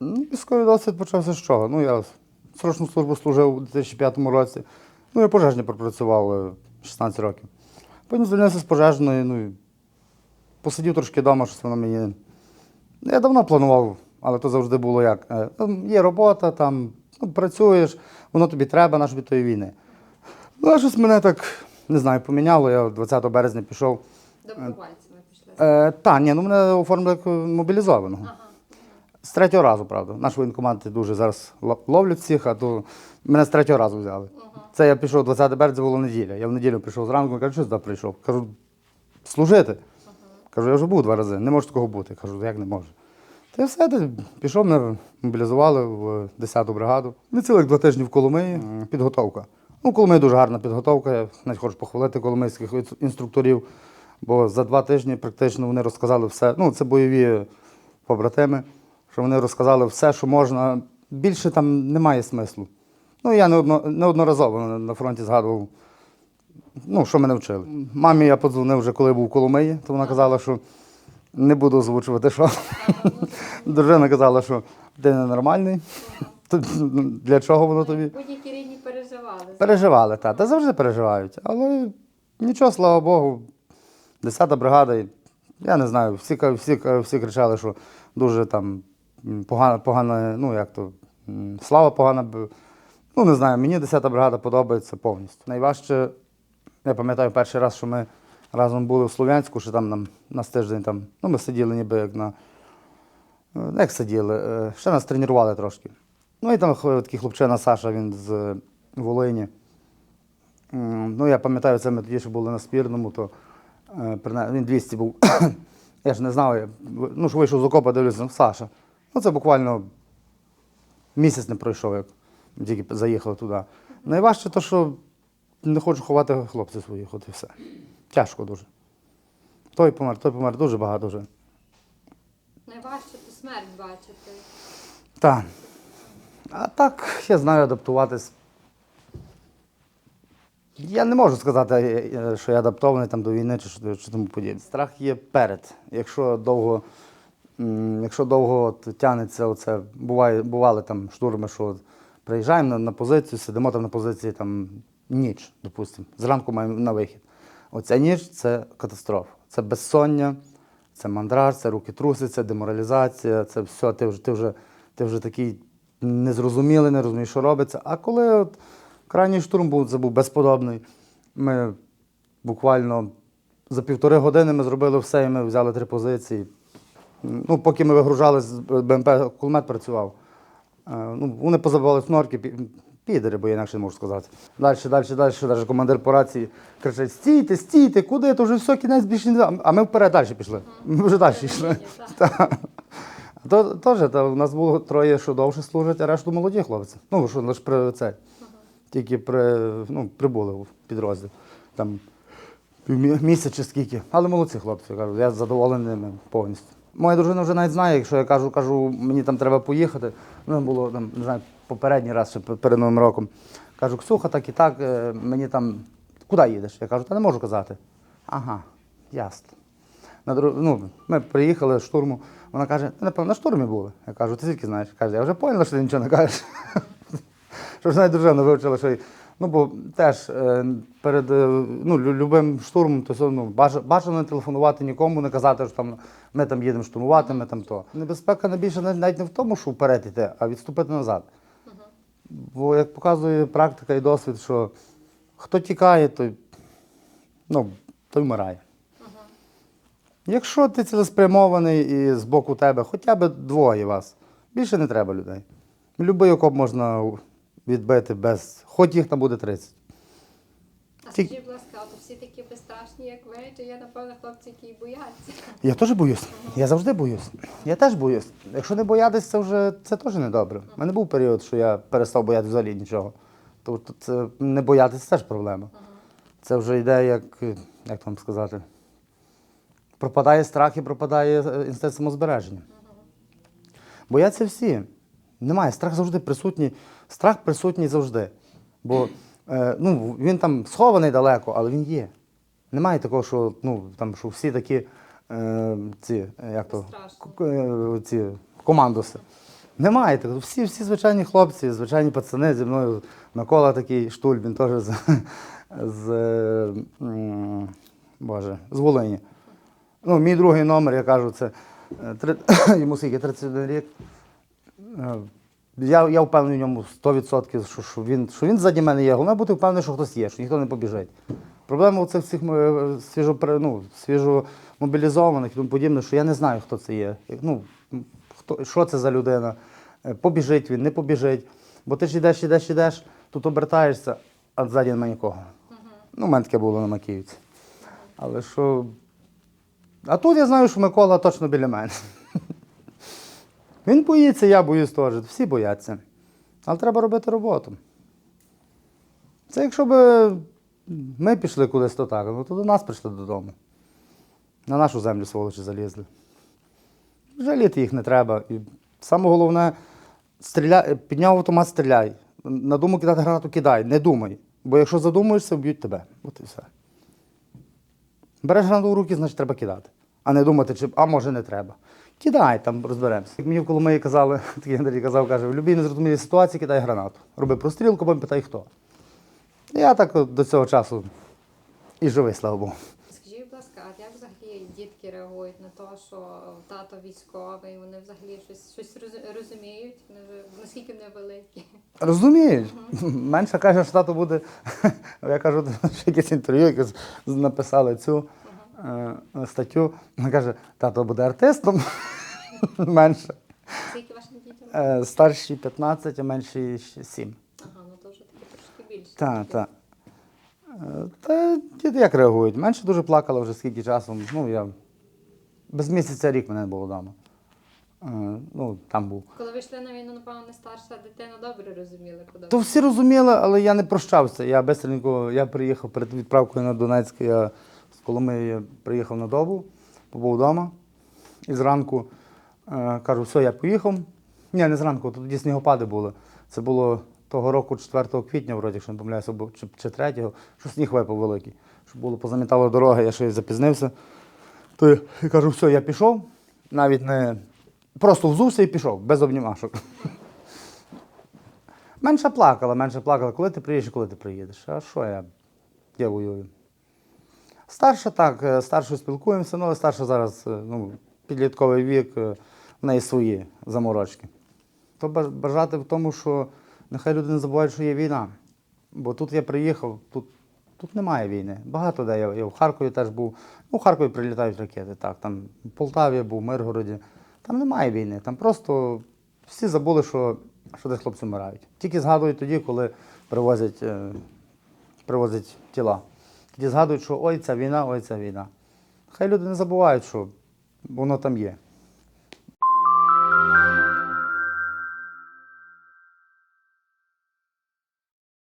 Ну, Військовий досвід почався з чого? Ну, я срочну службу служив у 2005 році. Ну, я пожежні пропрацював е, 16 років. Потім звільнився з пожежної, ну і посидів трошки вдома, щось воно мені. Я давно планував, але то завжди було як. е, Є робота, там, ну, працюєш, воно тобі треба, на тобі тої війни. Ну, а щось мене так, не знаю, поміняло. Я 20 березня пішов. Добровольцями пішли. Е, та, ні, ну мене оформили як мобілізованого. З третього разу, правда. Наші воєнкомати дуже зараз ловлять всіх, а то мене з третього разу взяли. Це я пішов 20 березня, було неділя. Я в неділю прийшов зранку, кажу, що сюди прийшов? Кажу, служити. Кажу, я вже був два рази, не може такого бути. Кажу, як не може. Та й все, та пішов, мене мобілізували в 10-ту бригаду. Не цілих два тижні в Коломиї, підготовка. Ну, Коломиї дуже гарна підготовка. Я навіть хочу похвалити коломийських інструкторів, бо за два тижні практично вони розказали все. Ну, це бойові побратими, що вони розказали все, що можна. Більше там немає смислу. Ну, я неодноразово на, фронті згадував, ну, що мене вчили. Мамі я подзвонив вже, коли був у Коломиї, то вона казала, що не буду озвучувати, що. Дружина казала, що ти ненормальний. Для чого воно тобі? Будь-які рідні переживали. Переживали, так. Та завжди переживають. Але нічого, слава Богу. Десята бригада, я не знаю, всі, всі, всі кричали, що дуже там погана, погана, ну як то, слава погана. Ну, не знаю, мені 10-та бригада подобається повністю. Найважче, я пам'ятаю перший раз, що ми разом були в Слов'янську, що там нам нас тиждень там, ну ми сиділи ніби як на. е, Як сиділи? е, Ще нас тренували трошки. Ну і там такий хлопчина Саша, він з Волині. Ну, я пам'ятаю, це ми тоді ще були на спірному, то е, він 200 був. я ж не знав, я, ну, що вийшов з окопа, дивлюся, ну, Саша. Ну, це буквально місяць не пройшов, як тільки заїхали туди. Найважче то, що не хочу ховати хлопців своїх, от і все. Тяжко дуже. Той помер, той помер, дуже багато вже. Найважче то смерть бачити. Так. А так, я знаю адаптуватись. Я не можу сказати, е, що я адаптований там, до війни чи, чи тому подібне. Страх є перед. Якщо довго, якщо довго тягнеться, оце, буває, бували там штурми, що приїжджаємо на, на позицію, сидимо там на позиції там, ніч, допустимо, зранку маємо на вихід. Оця ніч це катастрофа. Це безсоння, це мандраж, це руки труситься, деморалізація, це все, ти вже, ти вже, ти вже такий незрозумілий, не розумієш, що робиться. А коли от крайній штурм був, це був безподобний, ми буквально за півтори години ми зробили все, і ми взяли три позиції. Ну, поки ми вигружали з БМП, кулемет працював. Е, Ну, вони позабивали снорки, пі- підери, бо я інакше не можу сказати. Далі, далі, далі, далі командир по рації кричить: стійте, стійте, куди? То вже все, кінець більше не. А ми вперед далі пішли. Ми вже далі йшли. Теж, у нас було троє, що довше служать, а решту молоді хлопці. Ну, що лише при це. Тільки при, ну, прибули в підрозділ. Там півмі- чи скільки. Але молодці хлопці, я задоволений ними повністю. Моя дружина вже навіть знає, якщо я кажу, кажу, мені там треба поїхати. Ну, було там, не знаю, попередній раз перед Новим роком. Кажу, Ксюха, так і так, е, мені там. Куди їдеш? Я кажу, та не можу казати. Ага, ясно. На дру... ну, ми приїхали з штурму. Вона каже, ти напевно на штурмі були. Я кажу, ти звідки знаєш? Каже, я вже поняла, що ти нічого не кажеш. Що ж навіть дружина вивчила, що ну, бо теж е, перед е, ну, любим штурмом, то все, ну, бажано не телефонувати нікому, не казати, що там ми там їдемо штурмувати, ми там то. Небезпека найбільше навіть не в тому, що вперед йти, а відступити назад. Бо як показує практика і досвід, що хто тікає, той, ну, той вмирає. Якщо ти цілеспрямований і з боку тебе, хоча б двоє вас, більше не треба людей. Любий окоп можна відбити без, хоч їх там буде 30. А скажіть, будь ласка, от всі такі безстрашні, як ви, чи є, напевно, хлопці, які бояться? Я теж боюсь. Я завжди боюсь. Я теж боюсь. Якщо не боятися, це вже це теж недобре. У мене був період, що я перестав боятися взагалі нічого. Тобто це не боятися теж проблема. Це вже йде як, як вам сказати, пропадає страх і пропадає е, інстинкт самозбереження. Бояться всі. Немає. Страх завжди присутній. Страх присутній завжди. Бо е, ну, він там схований далеко, але він є. Немає такого, що, ну, там, що всі такі е, ці, як то, е, ці командоси. Немає такого. Всі, всі звичайні хлопці, звичайні пацани зі мною. Микола такий штуль, він теж з, з, е, м, Боже, з Волині. Ну, мій другий номер, я кажу, це е, три- йому скільки 31 рік. Е, Я, я впевнений в ньому 100%, що, що, він, що він ззаді мене є. Головне бути впевнений, що хтось є, що ніхто не побіжить. Проблема у цих всіх е, свіжо, ну, свіжомобілізованих і тому подібне, що я не знаю, хто це є. Ну, хто, що це за людина. Е, Побіжить він, не побіжить. Бо ти ж йдеш, йдеш, йдеш, тут обертаєшся, а ззаді немає нікого. Ну, таке було на Макіївці. Але що. А тут я знаю, що Микола точно біля мене. Він боїться, я боюсь теж. Всі бояться. Але треба робити роботу. Це якщо б ми пішли кудись то так, ну то до нас прийшли додому. На нашу землю сволочі залізли. Жаліти їх не треба. І саме головне, стріляй, підняв автомат, стріляй. На думу кидати гранату кидай, не думай. Бо якщо задумаєшся, вб'ють тебе. От і все. Береш гранату в руки, значить треба кидати. А не думати, чи а може не треба. Кидай, там розберемося. Як мені в Коломиї казали, такий Андрій казав, каже, в будь-якій незрозумілій ситуації кидай гранату. Роби прострілку, потім питай хто. Я так до цього часу і живий, слава Богу. Скажіть, будь ласка, а як взагалі дітки реагують на те, що тато військовий, вони взагалі щось, щось розуміють? Наскільки вони великі? Розуміють. Менше каже, що тато буде. Я кажу, що якесь інтерв'ю, яке написали цю статтю. Вона каже, тато буде артистом. Менше. Скільки вашим дітям? Е, Старші 15, а менші 7. Ага, ну то вже таки трошки більше. Так, так. Е, Та діти як реагують? Менше дуже плакала вже скільки часу. Ну, я без місяця рік мене не було вдома. Е, Ну, там був. Коли ви йшли на війну, напевно, не старша дитина добре розуміли, куди То всі розуміли, але я не прощався. Я бистренько, я приїхав перед відправкою на Донецьк, я з Коломиї приїхав на добу, побув вдома. І зранку е, кажу, все, я поїхав. Ні, не зранку, тоді снігопади були. Це було того року, 4 квітня, вроді, якщо не помиляюся, чи, чи 3, що сніг випав великий. Щоб було позамітало дороги, я ще запізнився. То я кажу, все, я пішов, навіть не просто взувся і пішов, без обнімашок. Менше плакала, менше плакала. Коли ти приїдеш, коли ти приїдеш? А що я? Я воюю. Старша так, е, старшою спілкуємося, ну, але старша зараз е, ну, підлітковий вік, е, в неї свої заморочки. То бажати в тому, що нехай люди не забувають, що є війна. Бо тут я приїхав, тут, тут немає війни. Багато де я, я в Харкові теж був. Ну, в Харкові прилітають ракети, так. Там в Полтаві був, в Миргороді. Там немає війни. Там просто всі забули, що, що десь хлопці вмирають. Тільки згадують тоді, коли привозять, привозять тіла. Тоді згадують, що ой, ця війна, ой, ця війна. Хай люди не забувають, що воно там є.